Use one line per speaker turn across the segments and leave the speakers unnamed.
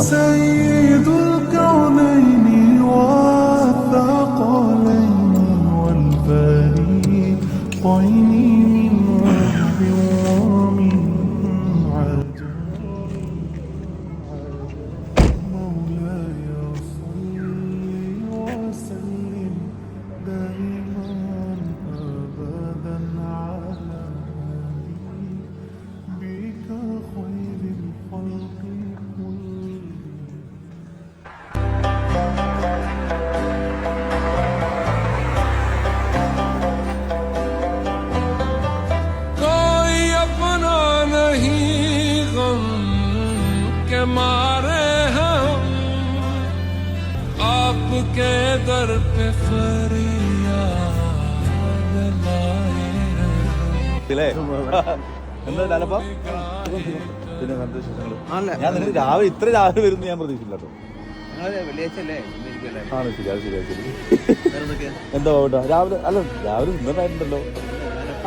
Amém. आपके दर पे फरियाद लाए हैं
ഇല്ലേ? എന്താ ലാലപ്പ പിന്നെ നല്ല വിശേഷങ്ങള്. ഞാൻ നിങ്ങൾ രാവിലെ ഇത്ര രാവിലെ വരുന്നു ഞാൻ പ്രതീക്ഷിച്ചില്ല കേട്ടോ ആണ് ശരി അത് ശരി അത് ശരി എന്താ പോകട്ടോ രാവിലെ അല്ല രാവിലെ ഇന്നതായിട്ടുണ്ടല്ലോ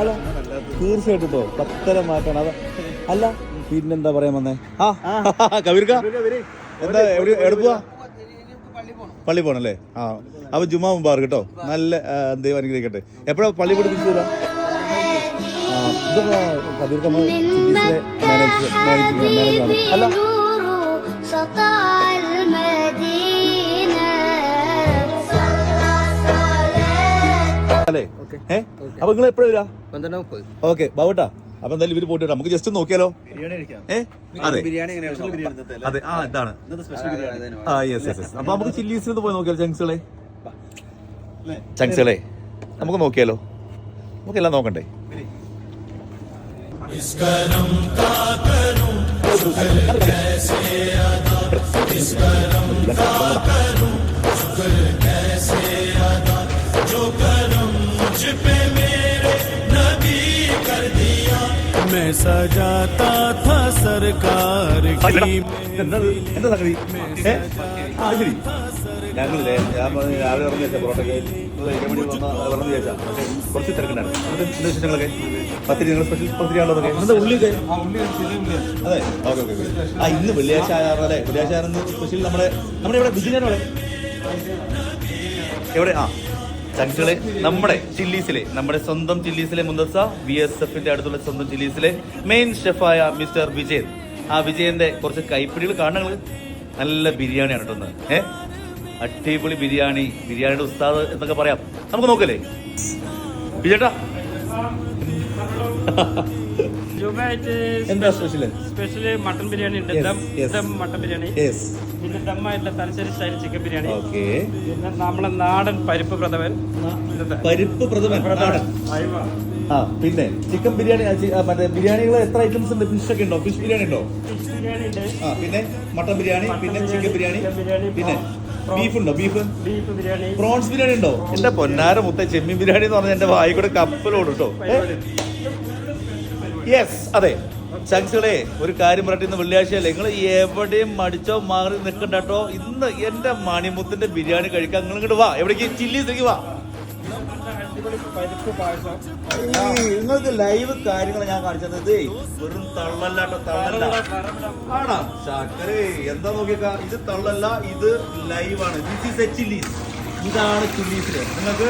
അല്ല തീർച്ചയായിട്ടും കേട്ടോ പത്തര മാറ്റാണ് അത് അല്ല പിന്നെന്താ പറയാൻ വന്നേ ആ കബീർക്ക എന്താ എവിടെ എവിടെ പോവാ പള്ളി പോകണം അല്ലേ ആ. അപ്പോൾ ജുമാ മുമ്പാർ കേട്ടോ. നല്ല ദൈവം അനുഗ്രഹിക്കട്ടെ. എപ്പോഴാണ് പള്ളി പിടിപ്പിച്ചു തരാം അപ്പൊ നിങ്ങൾ എപ്പോഴാ ഓക്കെ ബാബുട്ടാ. അപ്പൊ എന്തായാലും ഇവര് പോയിട്ട് വരാം. നമുക്ക് ജസ്റ്റ് നോക്കിയാലോ ഏ അതെ അതെ ആ ഇതാണ് ആ യെസ് യെസ് യെസ് അപ്പൊ നമുക്ക് ചില്ലീസിൽ പോയി നോക്കിയാലോ ചങ്സുകളെ ചങ്സുകളെ നമുക്ക് നോക്കിയാലോ നമുക്കെല്ലാം നോക്കണ്ടേ
मैं सजाता था സജാതാ താ
സർക്കാർ എന്താ സംഗതി? ഞങ്ങളില്ലേ ഞാൻ പറഞ്ഞു രാവിലെ ഇറങ്ങി വെച്ചാൽ പൊറോട്ടയ്ക്ക്. ഇറങ്ങി വെച്ചാൽ കുറച്ച് തിരക്കുണ്ടാണ് പത്തിരി സ്പെഷ്യൽ പത്തിരി അതെ. ഓക്കെ ഓക്കെ ആ ഇന്ന് വെള്ളിയാഴ്ച ആയാറോ അല്ലേ? വെള്ളിയാഴ്ച സ്പെഷ്യൽ നമ്മുടെ നമ്മുടെ ഇവിടെ ബിജിനാണ് എവിടെ? ആ. ചങ്സുകളെ നമ്മുടെ ചില്ലീസിലെ നമ്മുടെ സ്വന്തം ചില്ലീസിലെ മുന്തസ ബി എസ് എഫിന്റെ അടുത്തുള്ള സ്വന്തം ചില്ലീസിലെ മെയിൻ ഷെഫായ മിസ്റ്റർ വിജയൻ. ആ വിജയന്റെ കുറച്ച് കൈപ്പിടികൾ കാണുന്നത് നല്ല ബിരിയാണിയാണ് കേട്ടോ ഏഹ് അടിപൊളി ബിരിയാണി. ബിരിയാണിയുടെ ഉസ്താദ് എന്നൊക്കെ പറയാം. നമുക്ക് നോക്കല്ലേ? വിജയേട്ടാ.
ജുബായിട്ട്
എന്താ സ്പെഷ്യൽ
സ്പെഷ്യൽ മട്ടൻ ബിരിയാണി ഉണ്ട്. ദം. ദം മട്ടൻ ബിരിയാണി. പിന്നെ ദമ്മായിട്ടുള്ള Thalassery style chicken biryani.
Okay
പിന്നെ നമ്മളെ നാടൻ പരിപ്പ് പ്രഥമൻ.
പരിപ്പ് പ്രഥമൻ നാടൻ. ആ പിന്നെ ചിക്കൻ ബിരിയാണി മറ്റേ ബിരിയാണികൾ എത്ര ഐറ്റംസ് ഉണ്ട്? ഫിഷ് ഒക്കെ ഉണ്ടോ? ഫിഷ് ബിരിയാണി ഉണ്ടോ?
ഫിഷ് ബിരിയാണി ഉണ്ട്.
ആ പിന്നെ മട്ടൻ ബിരിയാണി പിന്നെ ചിക്കൻ ബിരിയാണി പിന്നെ ബീഫ് ഉണ്ടോ? Beef
beef biryani.
Prawns biryani ഉണ്ടോ? എന്റെ പൊന്നാര മുത്ത ചെമ്മീൻ ബിരിയാണി എന്ന് പറഞ്ഞാൽ എന്റെ വായിക്കൂടെ കൂടെ കപ്പലോട് കേട്ടോ യെസ് അതെ. ചങ്സുകളെ ഒരു കാര്യം പറയട്ടെ ഇന്ന് വെള്ളിയാഴ്ചയല്ലേ? നിങ്ങൾ എവിടെയും മടിച്ചോ മാറി നിൽക്കണ്ടോ ഇന്ന് എന്റെ മണിമുത്തിന്റെ ബിരിയാണി കഴിക്കാൻ നിങ്ങൾ ഇങ്ങോട്ട് വാ. എവിടേക്ക്? ചില്ലി വാ. നിങ്ങൾക്ക് ലൈവ് കാര്യങ്ങൾ ഞാൻ കാണിച്ചത്. ഇതേ വെറും തള്ളല്ലാട്ടോ തള്ളല്ല. ആണോ? ചക്കരേ എന്താ നോക്കിയേക്കാ? ഇത് തള്ളല്ല ഇത് ലൈവാണ് ദിസ് ഈസ് എ ചില്ലീസ് ഇതാണ് ചില്ലീസിൽ നിങ്ങൾക്ക്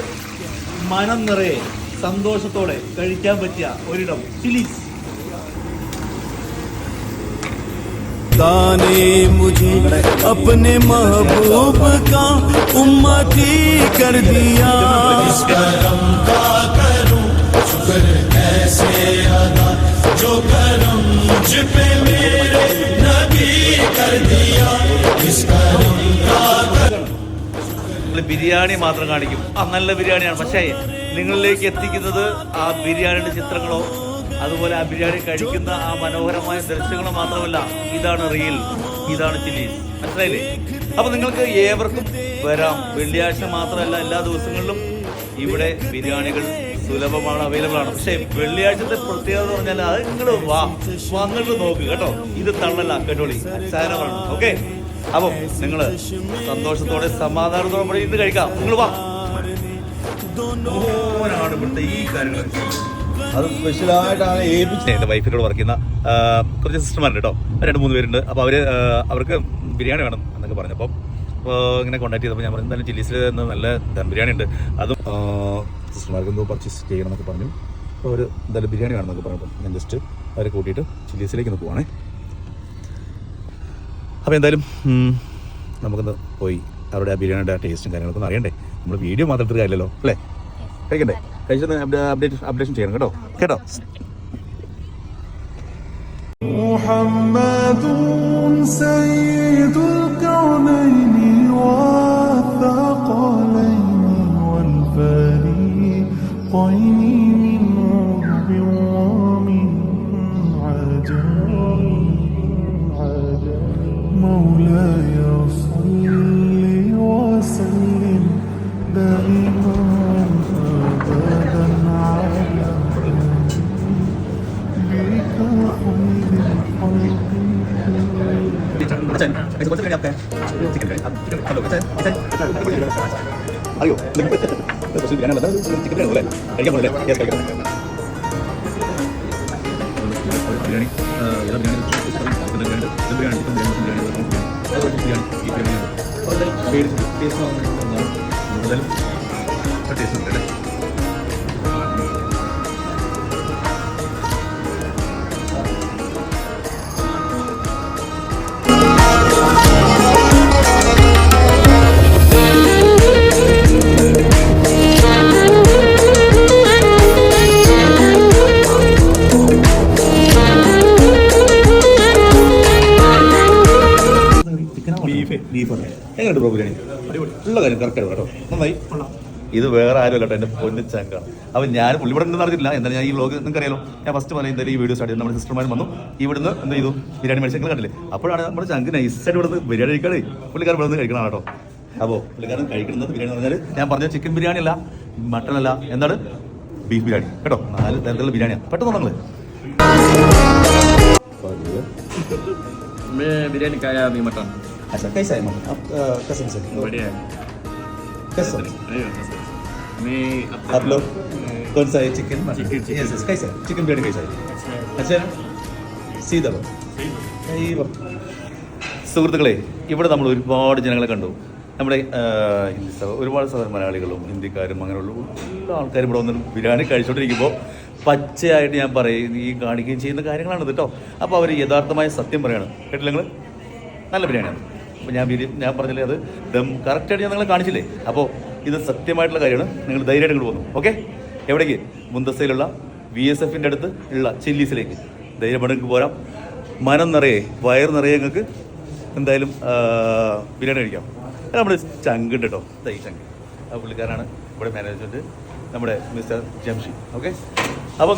മനം നിറയെ സന്തോഷത്തോടെ കഴിക്കാൻ പറ്റിയ ഒരിടം. ചില്ലീസ്
दाने मुझे अपने महबूब का उम्मती कर दिया करम का करूं शुक्र कैसे अदा जो करम मुझ पे मेरे नबी कर दिया इस करम का
നിങ്ങൾ ബിരിയാണി മാത്രം കാണിക്കും ആ നല്ല ബിരിയാണിയാണ് പക്ഷേ നിങ്ങളിലേക്ക് എത്തിക്കുന്നത് ആ ബിരിയാണിയുടെ ചിത്രങ്ങളോ അതുപോലെ ആ ബിരിയാണി കഴിക്കുന്ന ആ മനോഹരമായ ദൃശ്യങ്ങൾ മാത്രമല്ല ഇതാണ് റിയൽ ഇതാണ് ചില്ലീസ് മനസ്സിലായില്ലേ? അപ്പൊ നിങ്ങൾക്ക് ഏവർക്കും വരാം. വെള്ളിയാഴ്ച മാത്രമല്ല എല്ലാ ദിവസങ്ങളിലും ഇവിടെ ബിരിയാണികൾ സുലഭമാണ് അവൈലബിൾ ആണ്. പക്ഷേ വെള്ളിയാഴ്ചത്തെ പ്രത്യേകത പറഞ്ഞാൽ അത് നിങ്ങൾ വാ വന്നിട്ട് നോക്ക് കേട്ടോ. ഇത് തള്ളല്ല കേട്ടോളി അച്ചാരമാണ് ഓക്കെ? അപ്പം നിങ്ങൾ സന്തോഷത്തോടെ സമാധാനത്തോടെ ഇവിടെ ഇന്ന് കഴിക്കാം. നിങ്ങൾ വാ. ഓനാണ് ഈ കാര്യങ്ങൾ
അത് സ്പെഷ്യലായിട്ടാണ് ഏൽപ്പിച്ചത്
എന്റെ വൈഫിനോട് വർക്ക് ചെയ്യുന്ന ആ, കുറച്ച് സിസ്റ്റർമാരുണ്ട് കേട്ടോ. രണ്ട് മൂന്ന് പേരുണ്ട്. അപ്പോൾ അവർ അവർക്ക് ബിരിയാണി വേണം എന്നൊക്കെ പറഞ്ഞപ്പോൾ അപ്പോൾ ഇങ്ങനെ കോൺടാക്ട് ചെയ്തപ്പോൾ ഞാൻ പറഞ്ഞു എന്തായാലും ചില്ലീസിൽ നിന്ന് നല്ല ദം ബിരിയാണി ഉണ്ട്. അതും സിസ്റ്റർമാർക്ക് എന്തോ പർച്ചേസ് ചെയ്യണം എന്നൊക്കെ പറഞ്ഞു. അപ്പോൾ അവർ എന്തായാലും ബിരിയാണി വേണമെന്നൊക്കെ പറഞ്ഞു ഞാൻ ജസ്റ്റ് അവരെ കൂട്ടിയിട്ട് ചില്ലീസിലേക്ക് ഒന്ന് പോവാണേ. അപ്പോൾ എന്തായാലും നമുക്കൊന്ന് പോയി. അവരുടെ ആ ബിരിയാണിയുടെ ടേസ്റ്റും കാര്യങ്ങളൊക്കെ ഒന്ന് അറിയണ്ടേ? നമ്മൾ വീഡിയോ മാത്രം എടുത്തിട്ട് കാര്യമല്ലോ അല്ലേ? കഴിക്കണ്ടേ? കഴിച്ചൊന്ന് അപ്ഡേറ്റ് അപ്ഡേഷൻ ചെയ്യണം കേട്ടോ കേട്ടോ
محمد سيد الكونين
അറിയോ ഉള്ളത് ചിക്കൻ ബിരിയാണി അല്ലേ കഴിക്കാൻ പോലെ കഴിക്കാം ബിരിയാണി ഏതാ biryani chicken biryani chicken biryani chicken biryani biryani ഈ ബിരിയാണി എന്തായാലും ടേസ്റ്റ് ഉണ്ട് അല്ലേ ബീഫാണ് എങ്ങനെയുണ്ട് ബ്രോ ബിരിയാണി? ഉള്ള കാര്യം കറക്റ്റ് കേട്ടോ. നന്നായി. ഇത് വേറെ ആരും അല്ലോ എന്റെ പൊന്നു ചങ്ക അപ്പൊ ഞാൻ ഇവിടെ നിന്ന് നടന്നിട്ടില്ല എന്താ ഞാൻ ഈ വ്ലോഗ് നിങ്ങൾക്കറിയാലോ. ഞാൻ ഫസ്റ്റ് മല എന്തായാലും ഈ വീഡിയോ സ്റ്റാർട്ട് ചെയ്തു നമ്മുടെ സിസ്റ്റർമാർ വന്നു. ഇവിടുന്ന് എന്ത് ചെയ്തു? ബിരിയാണി മേടിച്ച് കണ്ടില്ലേ? അപ്പോഴാണ് നമ്മുടെ ചങ്ക് നൈസായിട്ട് ഇവിടുന്ന് ബിരിയാണി കഴിക്കാതെ പുള്ളിക്കാരൻ ഇവിടെ നിന്ന് കഴിക്കണം കേട്ടോ. അപ്പോൾ പുള്ളിക്കാരൻ കഴിക്കുന്നത് ബിരിയാണി എന്ന് പറഞ്ഞാൽ ഞാൻ പറഞ്ഞ ചിക്കൻ ബിരിയാണി അല്ല മട്ടൺ അല്ല. എന്താണ്? ബീഫ് ബിരിയാണി. കേട്ടോ? നാല് തരത്തിലുള്ള ബിരിയാണിയാ. പെട്ടെന്ന് നിങ്ങൾ
ബിരിയാണി കായ മട്ടൺ.
अच्छा कैसा है मतलब आप अ, कसम से
बढ़िया है
कसम से
अरे कसम। मैं
आप लोग कौन सा है chicken
chicken, chicken.
Yes, yes, कैसा है चिकन बिरयानी कैसा है अच्छा है ना सीधा लो यही बात
സുഹൃത്തുക്കളെ ഇവിടെ നമ്മൾ ഒരുപാട് ജനങ്ങളെ കണ്ടു നമ്മുടെ ആ, ഹിന്ദി സഹ- ഒരുപാട് സഹ മലയാളികളും ഹിന്ദിക്കാരും അങ്ങനെയുള്ള എല്ലാ ആൾക്കാരും ഇവിടെ വന്ന് ബിരിയാണി കഴിച്ചുകൊണ്ടിരിക്കുമ്പോൾ പച്ചയായിട്ട് ഞാൻ പറയും ഈ കാണിക്കുകയും ചെയ്യുന്ന കാര്യങ്ങളാണ് കേട്ടോ അപ്പോൾ അവർ യഥാർത്ഥമായ സത്യം പറയാണ് കേട്ടില്ല നിങ്ങൾ നല്ല ബിരിയാണിയാണ് അപ്പോൾ ഞാൻ വീഡിയോ ഞാൻ പറഞ്ഞില്ലേ അത് ദം കറക്റ്റായിട്ട് ഞാൻ നിങ്ങളെ കാണിച്ചില്ലേ? അപ്പോൾ ഇത് സത്യമായിട്ടുള്ള കാര്യമാണ്. നിങ്ങൾ ധൈര്യമായിട്ട് ഇങ്ങോട്ട് പോകുന്നു ഓക്കെ എവിടേക്ക്? മുന്തസയിലുള്ള വി എസ് എഫിന്റെ അടുത്ത് ഉള്ള ചില്ലീസിലേക്ക്. ധൈര്യമായിട്ട് നിങ്ങൾക്ക് പോരാം. മനം നിറയെ വയർ നിറയെ നിങ്ങൾക്ക് എന്തായാലും ബിരിയാണി കഴിക്കാം. നമ്മൾ ചങ്ക് ഉണ്ട് കേട്ടോ. തൈ ചങ്ക്. ആ പുള്ളിക്കാരാണ് ഇവിടെ മാനേജ്മെന്റ് നമ്മുടെ മിസ്റ്റർ ജംഷി. ഓക്കെ അപ്പം